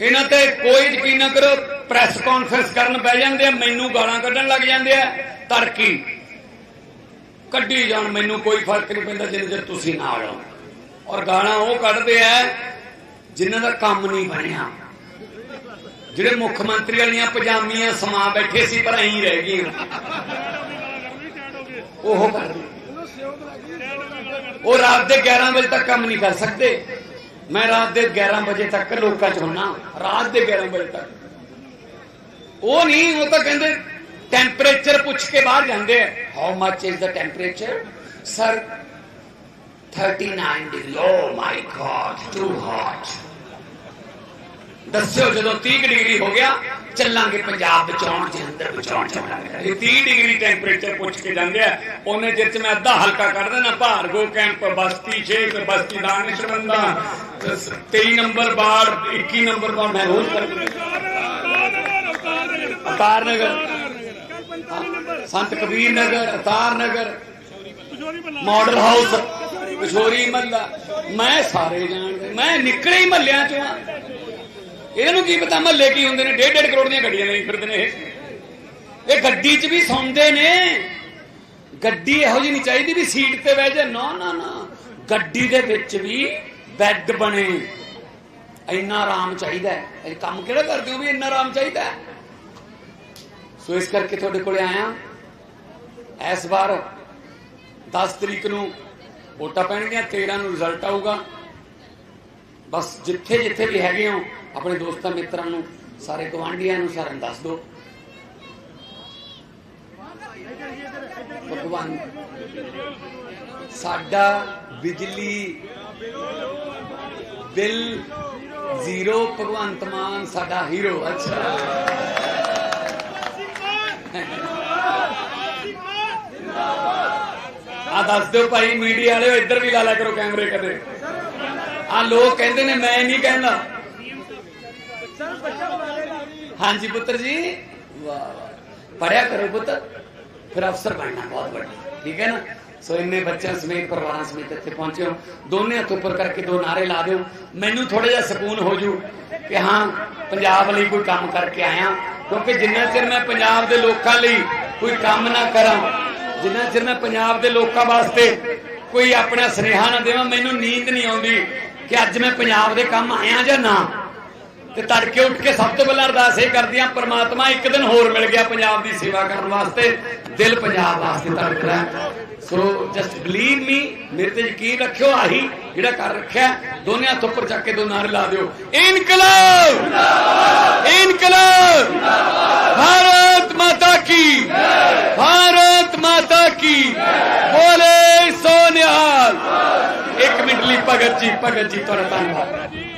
ਇਹਨਾਂ ਤੇ ਕੋਈ ਯਕੀਨ ਨਾ ਕਰੋ ਪ੍ਰੈਸ ਕਾਨਫਰੰਸ ਕਰਨ ਬਹਿ ਜਾਂਦੇ ਆ, ਮੈਨੂੰ ਗਾਲਾਂ ਕੱਢਣ ਲੱਗ ਜਾਂਦੇ ਆ, ਤਰਕੀ। ਕੱਢੀ ਜਾਣ, ਮੈਨੂੰ ਕੋਈ ਫ਼ਰਕ ਨਹੀਂ ਪੈਂਦਾ ਜਿੰਨੇ ਚਿਰ ਤੁਸੀਂ ਨਾਲ ਹੋ ਔਰ ਗਾਲਾਂ ਉਹ ਕੱਢਦੇ ਆ ਜਿਨ੍ਹਾਂ ਦਾ ਕੰਮ ਨਹੀਂ ਬਣਿਆ। ਜਿਹੜੇ ਮੁੱਖ ਮੰਤਰੀ ਵਾਲੀਆਂ ਪਜਾਮੀਆਂ ਸਮਾ ਬੈਠੇ ਸੀ, ਪਰ ਐਂ ਰਹਿ ਗਈਆਂ। ਉਹ ਕਰਦੇ ਉਹ ਰਾਤ ਦੇ 11 ਵਜੇ ਤੱਕ ਕੰਮ ਨਹੀਂ ਕਰ ਸਕਦੇ। ਮੈਂ ਰਾਤ ਦੇ 11 ਵਜੇ ਤੱਕ ਲੋਕਾਂ 'ਚ ਹੁੰਨਾ। ਰਾਤ ਦੇ 11 ਵਜੇ ਤੱਕ। ਉਹ ਨਹੀਂ, ਉਹ ਤਾਂ ਕਹਿੰਦੇ ਟੈਂਪਰੇਚਰ ਪੁੱਛ ਕੇ ਬਾਹਰ ਜਾਂਦੇ ਆ। How much is the temperature sir 39 degree oh my god too hot ਦੱਸਿਓ ਜਦੋਂ 30 ਡਿਗਰੀ ਹੋ ਗਿਆ ਚੱਲਾਂਗੇ ਪੰਜਾਬ ਬਚਾਉਣ ਚ, ਅੰਦਰ ਬਚਾਉਣ ਚੱਲਾਂਗੇ ਇਹ 30 ਡਿਗਰੀ ਟੈਂਪਰੇਚਰ ਪੁੱਛ ਕੇ ਜਾਂਦੇ ਆ। ਉਹਨੇ ਚਿਰ ਮੈਂ ਅੱਧਾ ਹਲਕਾ ਕੱਢ ਦੇਣਾ, ਭਾਰਗੋ ਕੈਂਪ ਬਸਤੀ ਸ਼ੇਖ ਬਸਤੀ ਦਾਨਿਸ਼ਵੰਦਾ 23 ਨੰਬਰ ਬਾੜ 21 ਨੰਬਰ ਬਾੜ ਮੈਂ ਰੋਜ਼ ਕਰ ਅਤਾਰ ਨਗਰ। ਸੰਤ ਕਬੀਰ ਨਗਰ ਅਤਾਰ ਨਗਰ। ਮਾਡਲ ਹਾਊਸ ਕਿਸ਼ੋਰੀ ਮੱਲਾ ਮੈਂ ਸਾਰੇ ਜਾਣਦੇ ਮੈਂ ਨਿਕਲੇ ਹੀ ਮੱਲਿਆਂ ਚੋਂ ਇਹਨੂੰ ਕੀ ਪਤਾ ਮਹੱਲੇ ਕੀ ਹੁੰਦੇ ਨੇ 1.5 ਕਰੋੜ ਦੀਆਂ ਗੱਡੀਆਂ ਲਈ ਫਿਰਦੇ ਨੇ ਇਹ। ਇਹ ਗੱਡੀ 'ਚ ਵੀ ਸੌਂਦੇ ਨੇ। ਗੱਡੀ ਇਹੋ ਜਿਹੀ ਨਹੀਂ ਚਾਹੀਦੀ ਵੀ ਸੀਟ ਤੇ ਬਹਿ ਜਾ। ਨਾ ਨਾ ਨਾ। ਗੱਡੀ ਦੇ ਵਿੱਚ ਵੀ ਬੈੱਡ ਬਣੇ। ਇੰਨਾ ਆਰਾਮ ਚਾਹੀਦਾ ਹੈ। ਇਹ ਕੰਮ ਕਿਹੜਾ ਕਰਦੇ ਹੋ ਵੀ ਇੰਨਾ ਆਰਾਮ ਚਾਹੀਦਾ ਹੈ? ਸੋ ਇਸ ਕਰਕੇ ਤੁਹਾਡੇ ਕੋਲੇ ਆਇਆ। ਇਸ ਵਾਰ 10 ਤਰੀਕ ਨੂੰ ਵੋਟਾਂ ਪੈਣਗੀਆਂ 13 ਨੂੰ ਰਿਜ਼ਲਟ ਆਊਗਾ। ਬਸ ਜਿੱਥੇ ਜਿੱਥੇ ਵੀ ਹੈਗੇ ਹੋ, ਆਪਣੇ ਦੋਸਤਾਂ ਮਿੱਤਰਾਂ ਨੂੰ, ਸਾਰੇ ਗਵਾਂਢੀਆਂ ਨੂੰ ਸਾਰਿਆਂ ਨੂੰ ਦੱਸ ਦਿਓ। ਭਗਵਾਨ, ਸਾਡਾ ਬਿਜਲੀ ਬਿੱਲ ਜ਼ੀਰੋ, ਭਗਵੰਤ ਮਾਨ ਸਾਡਾ ਹੀਰੋ। ਅੱਛਾ। ਆ ਦੱਸ ਦਿਓ ਭਾਈ, ਮੀਡੀਆ ਵਾਲਿਓ, ਇੱਧਰ ਵੀ ਲਾ ਲਿਆ ਕਰੋ ਕੈਮਰੇ ਕਦੇ। ਆ ਲੋਕ ਕਹਿੰਦੇ ਨੇ, ਮੈਂ ਨਹੀਂ ਕਹਿੰਦਾ। ਹਾਂਜੀ ਪੁੱਤਰ ਜੀ। ਵਾਹ ਪੜਿਆ ਕਰੋ ਪੁੱਤਰ ਫਿਰ ਅਫਸਰ ਬਣਨਾ ਬਹੁਤ ਵੱਡਾ। ਠੀਕ ਹੈ ਨਾ? ਸੋ ਇੰਨੇ ਬੱਚਿਆਂ ਸਮੇਤ, ਪਰਿਵਾਰਾਂ ਸਮੇਤ ਇੱਥੇ ਪਹੁੰਚੇ ਹੋ। ਦੋਨੇ ਹੱਥ ਉੱਪਰ ਕਰਕੇ ਦੋ ਨਾਰੇ ਲਾ ਦਿਓ। ਮੈਨੂੰ ਥੋੜਾ ਜਿਹਾ ਸਕੂਨ ਹੋ ਜੂ ਕਿ ਹਾਂ, ਪੰਜਾਬ ਲਈ ਕੋਈ ਕੰਮ ਕਰਕੇ ਆਇਆ। ਕਿਉਂਕਿ ਜਿੰਨਾ ਚਿਰ ਮੈਂ ਪੰਜਾਬ ਦੇ ਲੋਕਾਂ ਲਈ ਕੋਈ ਕੰਮ ਨਾ ਕਰਾਂ, ਜਿੰਨਾ ਚਿਰ ਮੈਂ ਪੰਜਾਬ ਦੇ ਲੋਕਾਂ ਵਾਸਤੇ ਕੋਈ ਆਪਣਾ ਸੁਨੇਹਾ ਨਾ ਦੇਵਾਂ, ਮੈਨੂੰ ਨੀਂਦ ਨਹੀਂ ਆਉਂਦੀ। ਕਿ ਅੱਜ ਮੈਂ ਪੰਜਾਬ ਦੇ ਕੰਮ ਆਇਆ ਜਾਂ ਨਾ? ਤੇ ਤੜਕੇ ਉੱਠ ਕੇ ਸਭ ਤੋਂ ਪਹਿਲਾਂ ਅਰਦਾਸ ਇਹ ਕਰਦੀਆਂ ਪ੍ਰਮਾਤਮਾ ਇੱਕ ਦਿਨ ਹੋਰ ਮਿਲ ਗਿਆ ਪੰਜਾਬ ਦੀ ਸੇਵਾ ਕਰਨ ਵਾਸਤੇ। ਦਿਲ ਪੰਜਾਬ ਵਾਸਤੇ ਧੜਕਦਾ ਸੋ ਜਸਟ ਬਲੀਵ ਮੀ ਮੇਰੇ ਤੇ ਯਕੀਨ ਰੱਖਿਓ, ਆਹੀ ਜਿਹੜਾ ਕਰ ਰੱਖਿਆ ਦੋਨੇ ਹੱਥ ਉੱਪਰ ਚੱਕ ਕੇ ਦੋ ਨਾਰੇ ਲਾ ਦਿਓ। ਇਨਕਲਾਬ! ਇਨਕਲਾਬ ਭਾਰਤ ਮਾਤਾ ਕੀ ਭਾਰਤ ਮਾਤਾ ਕੀ ਬੋਲੇ ਸੋਨਿਹਾਲ ਇੱਕ ਮਿੰਟ ਲਈ ਭਗਤ ਜੀ ਭਗਤ ਜੀ ਤੁਹਾਡਾ ਧੰਨਵਾਦ